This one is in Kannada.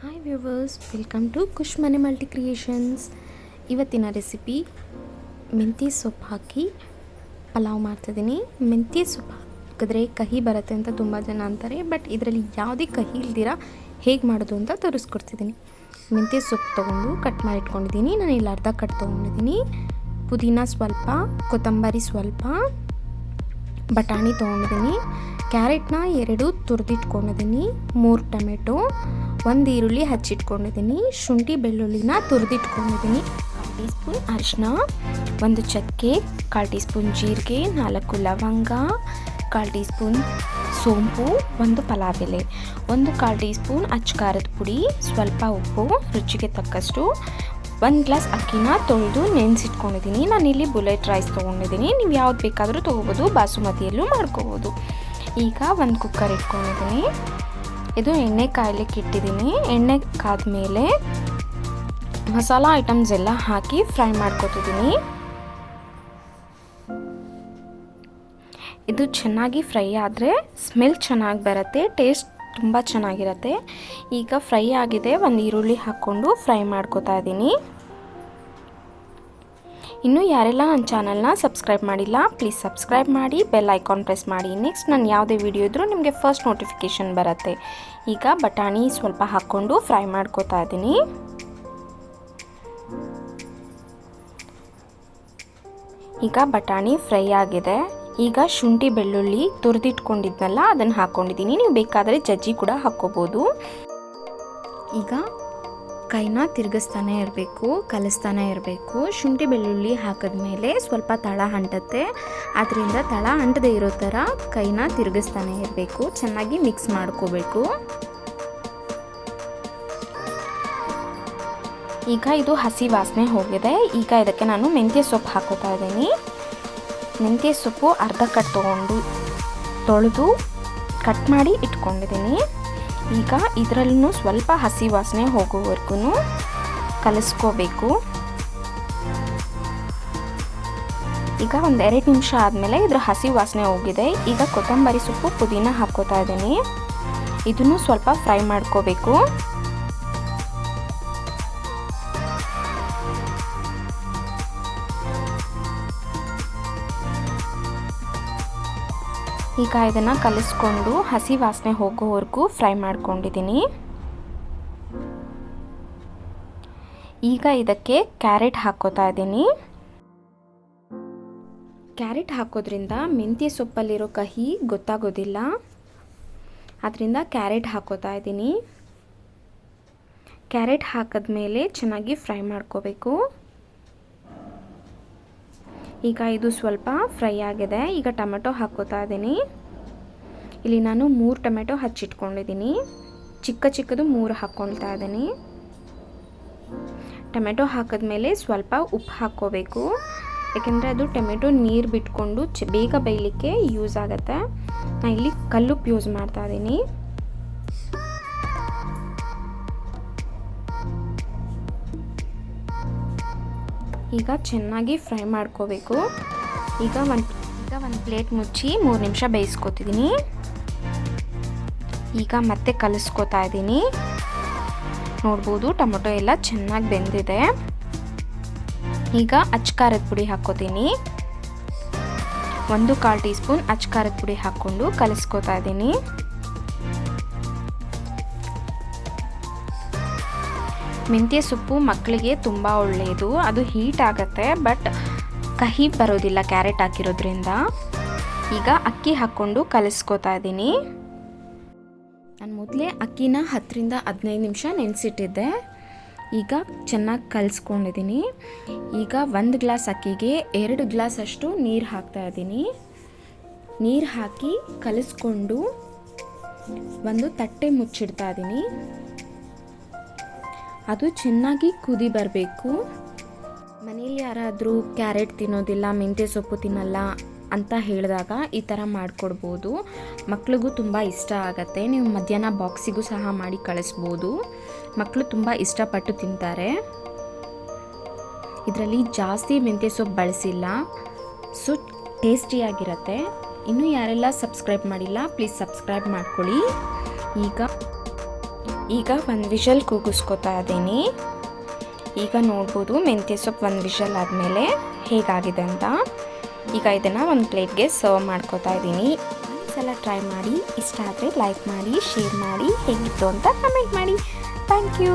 Hi viewers welcome to Khush Mane multi creations ಇವತ್ತಿನ ರೆಸಿಪಿ ಮೆಂತ್ಯ ಸೊಪ್ಪು ಹಾಕಿ ಪಲಾವ್ ಮಾಡ್ತಿದ್ದೀನಿ. ಮೆಂತ್ಯ ಸೊಪ್ಪು ಹಾಕಿದ್ರೆ ಕಹಿ ಬರುತ್ತೆ ಅಂತ ತುಂಬ ಜನ ಅಂತಾರೆ ಬಟ್ ಇದರಲ್ಲಿ ಯಾವುದೇ ಕಹಿ ಇಲ್ದಿರ ಹೇಗೆ ಮಾಡೋದು ಅಂತ ತೋರಿಸ್ಕೊಡ್ತಿದ್ದೀನಿ. ಮೆಂತ್ಯ ಸೊಪ್ಪು ತೊಗೊಂಡು ಕಟ್ ಮಾಡಿ ಇಟ್ಕೊಂಡಿದ್ದೀನಿ. ನಾನು ಇಲ್ಲಿ ಅರ್ಧ ಕಟ್ ತೊಗೊಂಡಿದ್ದೀನಿ. ಪುದೀನ ಸ್ವಲ್ಪ, ಕೊತ್ತಂಬರಿ ಸ್ವಲ್ಪ ಬಟಾಣಿ ತೊಗೊಂಡಿದ್ದೀನಿ. ಕ್ಯಾರೆಟ್ನ ಎರಡು ತುರಿದಿಟ್ಕೊಂಡಿದ್ದೀನಿ. ಮೂರು ಟೊಮೆಟೊ, ಒಂದು ಈರುಳ್ಳಿ ಹಚ್ಚಿಟ್ಕೊಂಡಿದ್ದೀನಿ. ಶುಂಠಿ ಬೆಳ್ಳುಳ್ಳಿನ ತುರಿದಿಟ್ಕೊಂಡಿದ್ದೀನಿ. ಟೀ ಸ್ಪೂನ್ ಅರಿಶಿನ ಒಂದು ಚಕ್ಕೆ, ಕಾಲು ಟೀ ಸ್ಪೂನ್ ಜೀರಿಗೆ, ನಾಲ್ಕು ಲವಂಗ, ಕಾಲು ಟೀ ಸ್ಪೂನ್ ಸೋಂಪು, ಒಂದು ಪಲಾವ್ ಎಲೆ ಒಂದು ಕಾಲು ಟೀ ಸ್ಪೂನ್ ಖಾರದ ಪುಡಿ, ಸ್ವಲ್ಪ ಉಪ್ಪು, ರುಚಿಗೆ ತಕ್ಕಷ್ಟು ಒಂದು ಗ್ಲಾಸ್ ಅಕ್ಕಿನ ತೊಳೆದು ನೆನೆಸಿಟ್ಕೊಂಡಿದ್ದೀನಿ. ನಾನಿಲ್ಲಿ ಬುಲೆಟ್ ರೈಸ್ ತೊಗೊಂಡಿದ್ದೀನಿ. ನೀವು ಯಾವ್ದು ಬೇಕಾದರೂ ತೊಗೋಬೋದು. ಬಾಸುಮತಿಯಲ್ಲೂ ಮಾಡ್ಕೋಬೋದು. ಈಗ ಒಂದು ಕುಕ್ಕರ್ ಇಟ್ಕೊಂಡಿದ್ದೀನಿ. ಇದು ಎಣ್ಣೆ ಕಾಯ್ಲಿಕ್ಕೆ ಇಟ್ಟಿದ್ದೀನಿ. ಎಣ್ಣೆ ಕಾದ್ಮೇಲೆ ಮಸಾಲ ಐಟಮ್ಸ್ ಎಲ್ಲ ಹಾಕಿ ಫ್ರೈ ಮಾಡ್ಕೊತಿದ್ದೀನಿ. ಇದು ಚೆನ್ನಾಗಿ ಫ್ರೈ ಆದರೆ ಸ್ಮೆಲ್ ಚೆನ್ನಾಗಿ ಬರುತ್ತೆ. ಟೇಸ್ಟ್ ತುಂಬ ಚೆನ್ನಾಗಿರುತ್ತೆ. ಈಗ ಫ್ರೈ ಆಗಿದೆ. ಒಂದು ಈರುಳ್ಳಿ ಹಾಕ್ಕೊಂಡು ಫ್ರೈ ಮಾಡ್ಕೋತಾ ಇದ್ದೀನಿ. ಇನ್ನು ಯಾರೆಲ್ಲ ನನ್ನ ಚಾನಲ್ನ ಸಬ್ಸ್ಕ್ರೈಬ್ ಮಾಡಿಲ್ಲ, ಪ್ಲೀಸ್ ಸಬ್ಸ್ಕ್ರೈಬ್ ಮಾಡಿ, ಬೆಲ್ ಐಕಾನ್ ಪ್ರೆಸ್ ಮಾಡಿ. ನೆಕ್ಸ್ಟ್ ನಾನು ಯಾವುದೇ ವಿಡಿಯೋ ಇದ್ದರೂ ನಿಮಗೆ ಫಸ್ಟ್ ನೋಟಿಫಿಕೇಷನ್ ಬರುತ್ತೆ. ಈಗ ಬಟಾಣಿ ಸ್ವಲ್ಪ ಹಾಕ್ಕೊಂಡು ಫ್ರೈ ಮಾಡ್ಕೋತಾ ಇದ್ದೀನಿ. ಈಗ ಬಟಾಣಿ ಫ್ರೈ ಆಗಿದೆ. ಈಗ ಶುಂಠಿ ಬೆಳ್ಳುಳ್ಳಿ ತುರಿದಿಟ್ಕೊಂಡಿದ್ನಲ್ಲ, ಅದನ್ನು ಹಾಕ್ಕೊಂಡಿದ್ದೀನಿ ನೀವು ಬೇಕಾದರೆ ಜಜ್ಜಿ ಕೂಡ ಹಾಕ್ಕೋಬೋದು. ಈಗ ಕೈನ ತಿರುಗಿಸ್ತಾನೆ ಇರಬೇಕು, ಕಲಿಸ್ತಾನೆ ಇರಬೇಕು. ಶುಂಠಿ ಬೆಳ್ಳುಳ್ಳಿ ಹಾಕಿದ್ಮೇಲೆ ಸ್ವಲ್ಪ ತಳ ಅಂಟತ್ತೆ. ಅದರಿಂದ ತಳ ಅಂಟದೇ ಇರೋ ಥರ ಕೈನ ತಿರುಗಿಸ್ತಾನೆ ಇರಬೇಕು. ಚೆನ್ನಾಗಿ ಮಿಕ್ಸ್ ಮಾಡ್ಕೋಬೇಕು. ಈಗ ಇದು ಹಸಿ ವಾಸನೆ ಹೋಗಿದೆ. ಈಗ ಇದಕ್ಕೆ ನಾನು ಮೆಂತ್ಯ ಸೊಪ್ಪು ಹಾಕೋತಾ ಇದ್ದೀನಿ. ಮೆಂತ್ಯ ಸೊಪ್ಪು ಅರ್ಧ ಕಟ್ ತೊಗೊಂಡು ತೊಳೆದು ಕಟ್ ಮಾಡಿ ಇಟ್ಕೊಂಡಿದ್ದೀನಿ. ಈಗ ಇದರಲ್ಲೂ ಸ್ವಲ್ಪ ಹಸಿ ವಾಸನೆ ಹೋಗೋವರೆಗೂ ಕಲಿಸ್ಕೋಬೇಕು. ಈಗ ಒಂದು ಎರಡು ನಿಮಿಷ ಆದಮೇಲೆ ಇದ್ರ ಹಸಿ ವಾಸನೆ ಹೋಗಿದೆ. ಈಗ ಕೊತ್ತಂಬರಿ ಸೊಪ್ಪು ಪುದೀನ ಹಾಕ್ಕೋತಾ ಇದ್ದೀನಿ. ಇದನ್ನು ಸ್ವಲ್ಪ ಫ್ರೈ ಮಾಡ್ಕೋಬೇಕು. ಈಗ ಇದನ್ನು ಕಲಿಸ್ಕೊಂಡು ಹಸಿ ವಾಸನೆ ಹೋಗೋವರೆಗೂ ಫ್ರೈ ಮಾಡ್ಕೊಂಡಿದ್ದೀನಿ. ಈಗ ಇದಕ್ಕೆ ಕ್ಯಾರೆಟ್ ಹಾಕೋತಾ ಇದ್ದೀನಿ. ಕ್ಯಾರೆಟ್ ಹಾಕೋದ್ರಿಂದ ಮೆಂತ್ಯ ಸೊಪ್ಪಲ್ಲಿರೋ ಕಹಿ ಗೊತ್ತಾಗೋದಿಲ್ಲ. ಅದರಿಂದ ಕ್ಯಾರೆಟ್ ಹಾಕೋತಾ ಇದ್ದೀನಿ. ಕ್ಯಾರೆಟ್ ಹಾಕಿದ್ಮೇಲೆ ಚೆನ್ನಾಗಿ ಫ್ರೈ ಮಾಡ್ಕೋಬೇಕು. ಈಗ ಇದು ಸ್ವಲ್ಪ ಫ್ರೈ ಆಗಿದೆ. ಈಗ ಟೊಮೆಟೊ ಹಾಕೋತಾ ಇದ್ದೀನಿ. ಇಲ್ಲಿ ನಾನು ಮೂರು ಟೊಮೆಟೊ ಹಚ್ಚಿಟ್ಕೊಂಡಿದ್ದೀನಿ. ಚಿಕ್ಕ ಚಿಕ್ಕದು ಮೂರು ಹಾಕ್ಕೊಳ್ತಾ ಇದ್ದೀನಿ. ಟೊಮೆಟೊ ಹಾಕಿದ್ಮೇಲೆ ಸ್ವಲ್ಪ ಉಪ್ಪು ಹಾಕ್ಕೋಬೇಕು. ಯಾಕೆಂದರೆ ಅದು ಟೊಮೆಟೊ ನೀರು ಬಿಟ್ಕೊಂಡು ಚ ಬೇಗ ಬೇಯಲಿಕ್ಕೆ ಯೂಸ್ ಆಗುತ್ತೆ. ನಾನು ಇಲ್ಲಿ ಕಲ್ಲುಪ್ಪು ಯೂಸ್ ಮಾಡ್ತಾ ಇದ್ದೀನಿ. ಈಗ ಚೆನ್ನಾಗಿ ಫ್ರೈ ಮಾಡ್ಕೋಬೇಕು. ಈಗ ಒಂದು ಈಗ ಒಂದು ಪ್ಲೇಟ್ ಮುಚ್ಚಿ ಮೂರು ನಿಮಿಷ ಬೇಯಿಸ್ಕೊತಿದ್ದೀನಿ ಈಗ ಮತ್ತೆ ಕಲಿಸ್ಕೊತಾ ಇದ್ದೀನಿ. ನೋಡ್ಬೋದು ಟೊಮೊಟೊ ಎಲ್ಲ ಚೆನ್ನಾಗಿ ಬೆಂದಿದೆ. ಈಗ ಅಚ್ಕಾರದ ಪುಡಿ ಹಾಕ್ಕೋತೀನಿ. ಒಂದು ಕಾಲು ಟೀ ಸ್ಪೂನ್ ಅಚ್ಕಾರದ ಪುಡಿ ಹಾಕ್ಕೊಂಡು ಕಲಿಸ್ಕೊತಾ ಇದ್ದೀನಿ. ಮೆಂತ್ಯ ಸೊಪ್ಪು ಮಕ್ಕಳಿಗೆ ತುಂಬ ಒಳ್ಳೆಯದು ಅದು ಹೀಟ್ ಆಗುತ್ತೆ ಬಟ್ ಕಹಿ ಬರೋದಿಲ್ಲ ಕ್ಯಾರೆಟ್ ಹಾಕಿರೋದ್ರಿಂದ. ಈಗ ಅಕ್ಕಿ ಹಾಕ್ಕೊಂಡು ಕಲಿಸ್ಕೊತಾ ಇದ್ದೀನಿ. ನಾನು ಮೊದಲೇ ಅಕ್ಕಿನ ಹತ್ತರಿಂದ ಹದಿನೈದು ನಿಮಿಷ ನೆನೆಸಿಟ್ಟಿದ್ದೆ. ಈಗ ಚೆನ್ನಾಗಿ ಕಲಿಸ್ಕೊಂಡಿದ್ದೀನಿ. ಈಗ ಒಂದು ಗ್ಲಾಸ್ ಅಕ್ಕಿಗೆ ಎರಡು ಗ್ಲಾಸ್ ಅಷ್ಟು ನೀರು ಹಾಕ್ತಾ ಇದ್ದೀನಿ. ನೀರು ಹಾಕಿ ಕಲಿಸ್ಕೊಂಡು ಒಂದು ತಟ್ಟೆ ಮುಚ್ಚಿಡ್ತಾ ಇದ್ದೀನಿ. ಅದು ಚೆನ್ನಾಗಿ ಕುದಿ ಬರಬೇಕು. ಮನೇಲಿ ಯಾರಾದರೂ ಕ್ಯಾರೆಟ್ ತಿನ್ನೋದಿಲ್ಲ, ಮೆಂತ್ಯ ಸೊಪ್ಪು ತಿನ್ನಲ್ಲ ಅಂತ ಹೇಳಿದಾಗ ಈ ಥರ ಮಾಡಿಕೊಡ್ಬೋದು. ಮಕ್ಳಿಗೂ ತುಂಬ ಇಷ್ಟ ಆಗುತ್ತೆ. ನೀವು ಮಧ್ಯಾಹ್ನ ಬಾಕ್ಸಿಗೂ ಸಹ ಮಾಡಿ ಕಳಿಸ್ಬೋದು. ಮಕ್ಕಳು ತುಂಬ ಇಷ್ಟಪಟ್ಟು ತಿಂತಾರೆ. ಇದರಲ್ಲಿ ಜಾಸ್ತಿ ಮೆಂತ್ಯ ಸೊಪ್ಪು ಬಳಸಿಲ್ಲ. ಸೊ, ಟೇಸ್ಟಿಯಾಗಿರುತ್ತೆ. ಇನ್ನೂ ಯಾರೆಲ್ಲ ಸಬ್ಸ್ಕ್ರೈಬ್ ಮಾಡಿಲ್ಲ, ಪ್ಲೀಸ್ ಸಬ್ಸ್ಕ್ರೈಬ್ ಮಾಡ್ಕೊಳ್ಳಿ. ಈಗ ಈಗ ಒಂದು ವಿಷಲ್ ಕೂಗಿಸ್ಕೊತಾ ಇದ್ದೀನಿ. ಈಗ ನೋಡ್ಬೋದು ಮೆಂತ್ಯ ಸೊಪ್ಪು ಒಂದು ವಿಷಲ್ ಆದಮೇಲೆ ಹೇಗಾಗಿದೆ ಅಂತ. ಈಗ ಇದನ್ನು ಒಂದು ಪ್ಲೇಟ್ಗೆ ಸರ್ವ್ ಮಾಡ್ಕೊತಾ ಇದ್ದೀನಿ. ಸಲ ಟ್ರೈ ಮಾಡಿ, ಇಷ್ಟ ಆದರೆ ಲೈಕ್ ಮಾಡಿ ಶೇರ್ ಮಾಡಿ, ಹೇಗಿತ್ತು ಅಂತ ಕಮೆಂಟ್ ಮಾಡಿ. Thank you